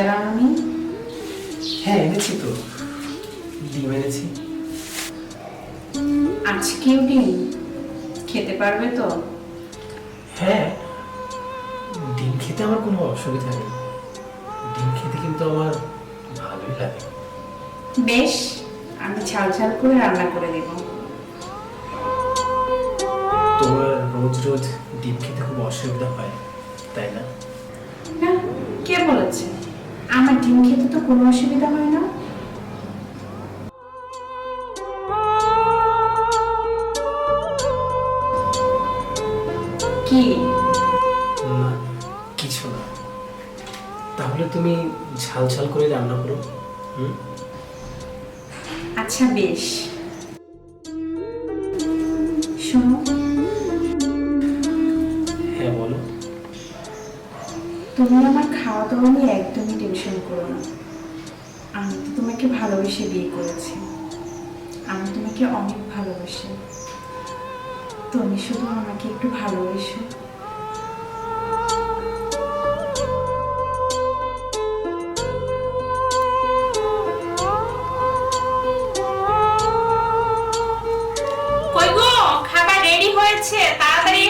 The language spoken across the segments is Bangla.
বাজার আনি হ্যাঁ এনেছি তো। ডিম এনেছি। আজকেও ডিম? খেতে পারবে তো? হ্যাঁ। ডিম খেতে আমার কোনো অসুবিধা নেই। ডিম খেতে কিন্তু আমার ভালোই লাগে। বেশ আমি ঝাল ঝাল করে রান্না করে দেব। তোমার রোজ রোজ ডিম খেতে খুব অসুবিধা হয় তাই না? না কে বলেছে? আমার ডিম খেতে তো কোনো অসুবিধা হয় না। কি? না কিছু না। তাহলে তুমি ঝাল ঝাল করে রান্না করো হুম? আচ্ছা বেশ। শোনো তুমি আমার খাওয়া দাওয়া নিয়ে একদমই টেনশন করো না। আমি তো তোমাকে ভালোবেসে বিয়ে করেছি। আমি তোমাকে অনেক ভালোবাসি। তুমি শুধু আমাকে একটু ভালোবেসো। তাড়াতাড়ি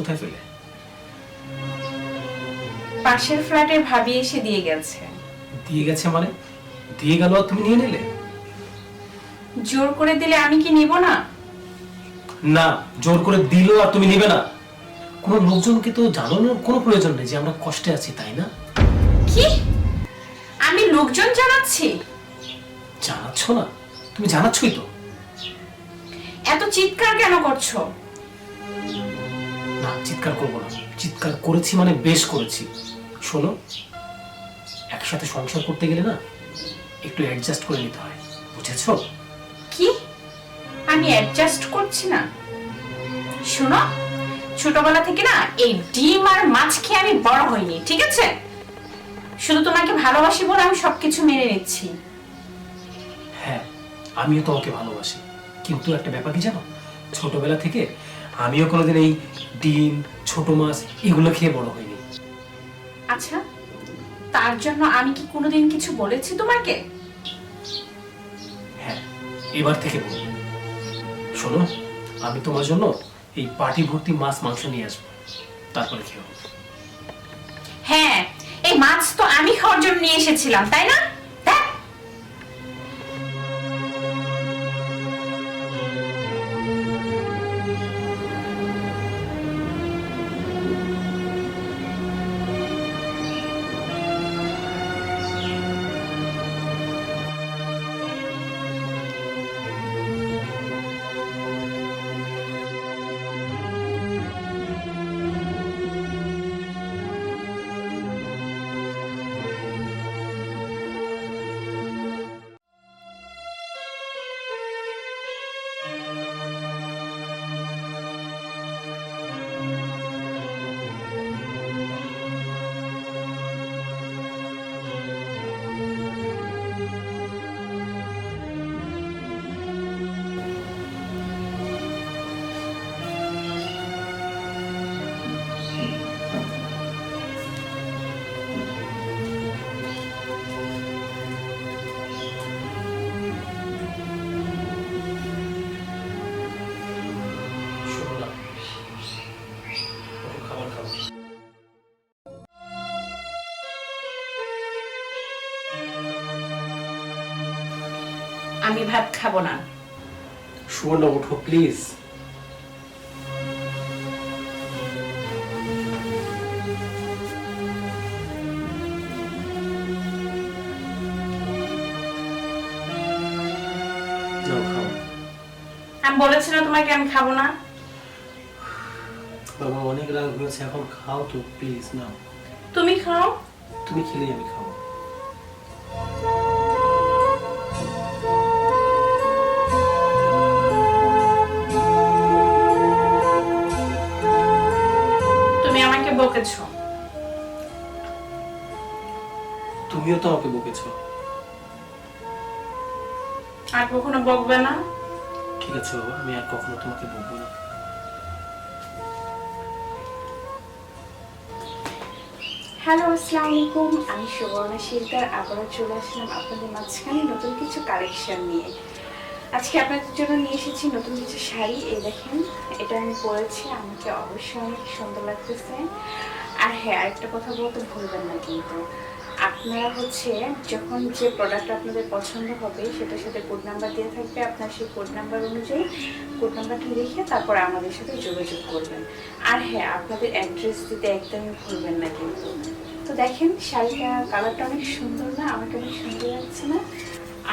কোথায় পেলে পাশের ফ্ল্যাটের ভাবি এসে দিয়ে গেছে। দিয়ে গেছে মানে? দিয়ে গেল আর তুমি নিয়ে নিলে? জোর করে দিলে আমি কি নিব না? না জোর করে দিল আর তুমি নিবে না। কোনো লোকজনকে তো জানানোর কোনো প্রয়োজন নেই যে আমরা কষ্টে আছি তাই না? কি? আমি লোকজন জানাচ্ছি? জানাচ্ছ না? তুমি জানাচ্ছই তো। এত চিৎকার কেন করছ? না চিৎকার করব না। চিৎকার করেছি মানে বেশ করেছি। শোনো একসাথে সংসার করতে গেলে না একটু অ্যাডজাস্ট করে নিতে হয়। বুঝেছ? কি? আমি অ্যাডজাস্ট করছি না? শোনো ছোটবেলা থেকে না এই ডিম আর মাছ খেয়ে আমি বড় হইনি ঠিক আছে? শুধু তোমাকে ভালোবাসি বলে আমি সবকিছু মেনে নিচ্ছি। হ্যাঁ আমিও তোমাকে ভালোবাসি। কিন্তু একটা ব্যাপার কি জানো? ছোটবেলা থেকে আমিও কোনোদিন এই ডিম ছোট মাছ এগুলো খেয়ে বড় হইনি। আচ্ছা তার জন্য আমি কি কোনোদিন কিছু বলেছি তোমাকে? হ্যাঁ এবার থেকে বলব শোনো আমি তোমার জন্য এই পাটি ভর্তি মাছ মাংস নিয়ে আসব। তারপরে খেয়ে হ্যাঁ এই মাছ তো আমি খাওয়ার জন্য নিয়ে এসেছিলাম তাই না? আমি ভাত খাব না। সুবর্ণা ওঠো প্লিজ আমি বলেছি না তোমাকে আমি খাব না। বাবা অনেক রাগ হয়েছে এখন খাও তো প্লিজ নাও। তুমি খাও। তুমি খেলেই আমি খাব। তুমিও তো আমাকে বকেছো। আর কখনো বকবে না? ঠিক আছে বাবা আমি আর কখনো তোমাকে বকবো না। হ্যালো আসসালামু আলাইকুম। আমি সুবর্ণা শিকদার আবারও চলে আসলাম আপনাদের মাঝখানে নতুন কিছু কালেকশন নিয়ে। আজকে আপনাদের জন্য নিয়ে এসেছি নতুন কিছু শাড়ি। এই দেখেন এটা আমি পরেছি আমাকে অবশ্যই অনেক সুন্দর লাগতেছে। আর হ্যাঁ আরেকটা কথা বলতে ভুলবেন না কিন্তু। আপনারা হচ্ছে যখন যে প্রোডাক্ট আপনাদের পছন্দ হবে, সেটার সাথে কোড নাম্বার দেওয়া থাকবে। আপনার সেই কোড নাম্বার অনুযায়ী কোড নাম্বারটা লিখে তারপর আমাদের সাথে যোগাযোগ করবেন। আর হ্যাঁ আপনাদের অ্যাড্রেস দিতে একদমই ভুলবেন না কিন্তু। তো দেখেন, শাড়িটা কালারটা অনেক সুন্দর না? আমাকে অনেক সুন্দর লাগছে না?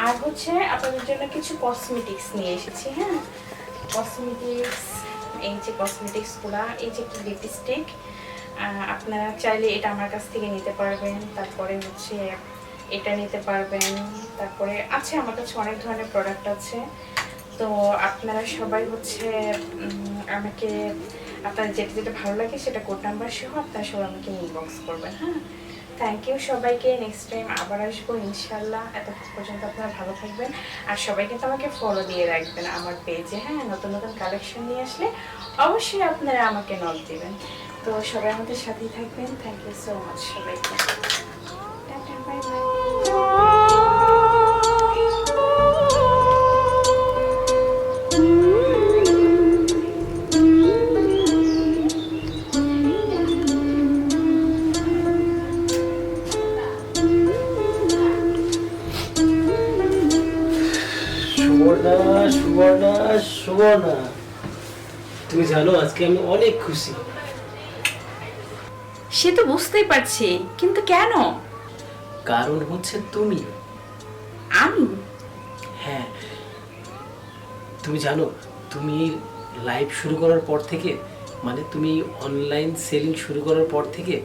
আর হচ্ছে আপনাদের জন্য কিছু কসমেটিক্স নিয়ে এসেছি হ্যাঁ? কসমেটিক্স এই যে কসমেটিক্সগুলা এই যে একটি লিপস্টিক আপনারা চাইলে এটা আমার কাছ থেকে নিতে পারবেন, তারপরে হচ্ছে এটা নিতে পারবেন, তারপরে আছে আমার কাছে অনেক ধরনের প্রোডাক্ট আছে। তো আপনারা সবাই হচ্ছে আমাকে আপনার যেটা যেটা ভালো লাগে সেটা কোড নাম্বার সহ আপনারা সবাই আমাকে ইনবক্স করবেন হ্যাঁ? থ্যাংক ইউ সবাইকে নেক্সট টাইম আবার আসব ইনশাল্লাহ এত পর্যন্ত আপনারা ভালো থাকবেন। আর সবাই কিন্তু আমাকে ফলো দিয়ে রাখবেন আমার পেজে হ্যাঁ? নতুন নতুন কালেকশন নিয়ে আসলে অবশ্যই আপনারা আমাকে নক দিবেন। তো সবাই আমাদের সাথেই থাকবেন। থ্যাংক ইউ সো মাচ সবাইকে। টাটা সুবর্ণা। তুমি জানো, আজকে আমি অনেক খুশি। সে তো বুঝতেই পারছি কিন্তু কেন? কারণ হচ্ছে তুমি। আমি? হ্যাঁ। তুমি জানো তুমি লাইভ শুরু করার পর থেকে মানে তুমি অনলাইন সেলিং শুরু করার পর থেকে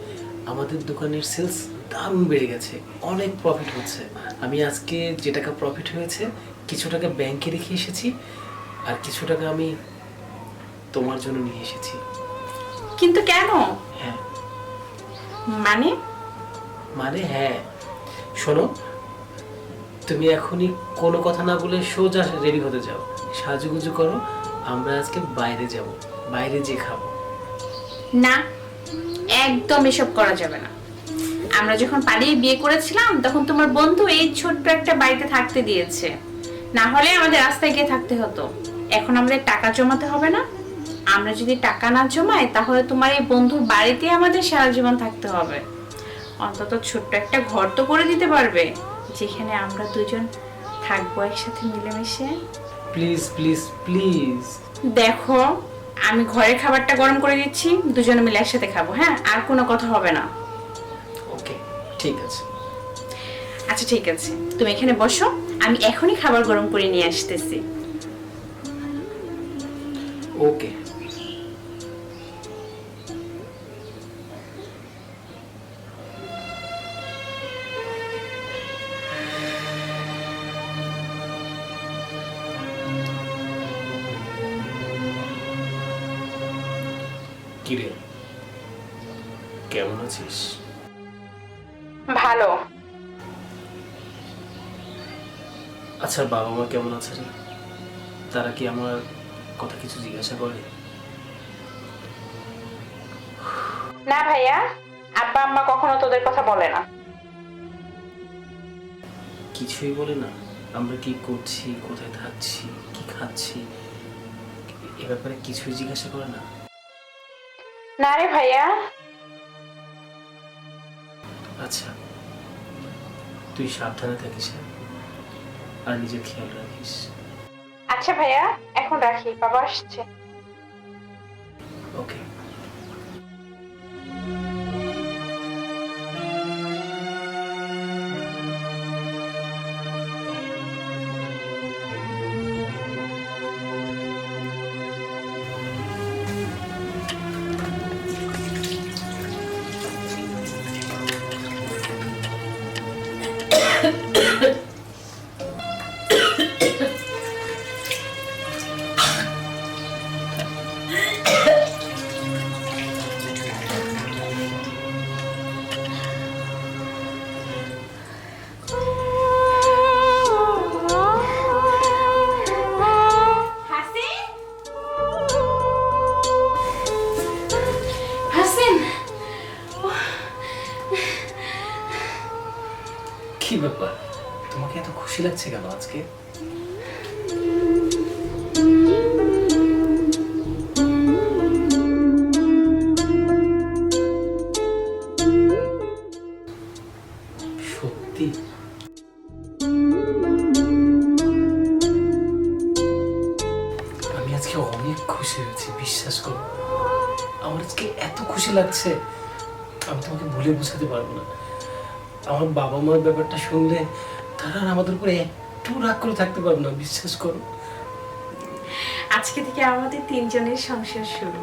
আমাদের দোকানের সেলস দারুণ বেড়ে গেছে অনেক প্রফিট হচ্ছে। আমি আজকে যে টাকা প্রফিট হয়েছে কিছু টাকা ব্যাংকে রেখে এসেছি আর কিছু টাকা আমি তোমার জন্য নিয়ে এসেছি। কিন্তু কেন? হ্যাঁ। মানে? মানে হ্যাঁ। শোনো তুমি এখনই কোনো কথা না বলে সোজা রেডি হতে যাও। সাজুগুজু করো আমরা আজকে বাইরে যাব বাইরে যে খাব। না একদম এসব করা যাবে না। আমরা যখন পালিয়ে বিয়ে করেছিলাম তখন তোমার বন্ধু এই ছোট্ট একটা বাড়িতে থাকতে দিয়েছে। না হলে আমাদের রাস্তায় গিয়ে থাকতে হতো। এখন আমাদের টাকা জমাতে হবে না। আমরা যদি টাকা না জমাই তাহলে তোমার এই বন্ধুর বাড়িতে আমাদের সারা জীবন থাকতে হবে। অন্তত ছোট্ট একটা ঘর তো করে দিতে পারবে যেখানে আমরা দুজন থাকব একসাথে মিলেমিশে। প্লিজ প্লিজ প্লিজ দেখো আমি ঘরে খাবারটা গরম করে দিচ্ছি দুজনে মিলে একসাথে খাব হ্যাঁ? আর কোনো কথা হবে না। ওকে ঠিক আছে। আচ্ছা ঠিক আছে। তুমি এখানে বসো আমি এখনই খাবার গরম করে নিয়ে আসতেছি। ওকে কিরে? কেমন আছিস? ভালো। আচ্ছা বাবা মা কেমন আছে রে তারা কি আমার কথা কিছু জিজ্ঞাসা করে? না ভাইয়া আব্বা আম্মা কখনো তোদের কথা বলে না। কিছুই বলে না। আমরা কি করছি কোথায় থাকছি কি খাচ্ছি এ ব্যাপারে কিছুই জিজ্ঞাসা করে না। না রে ভাইয়া। আচ্ছা তুই সাবধানে থাকিস হ্যাঁ? আর নিজের খেয়াল রাখিস। আচ্ছা ভাইয়া এখন রাখি বাবা আসছে। ওকে Yeah. লাগছে কেন আজকে? আমি আজকে অনেক খুশি হয়েছি, বিশ্বাস আমার আজকে এত খুশি লাগছে, আমি তোমাকে বলে বোঝাতে পারব না। আমার বাবা মার ব্যাপারটা শুনলে তারা আমাদের উপরে একটু রাগ করে থাকতে পারবে না বিশ্বাস করো। আজকে থেকে আমাদের তিনজনের সংসার শুরু।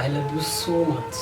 I love you so much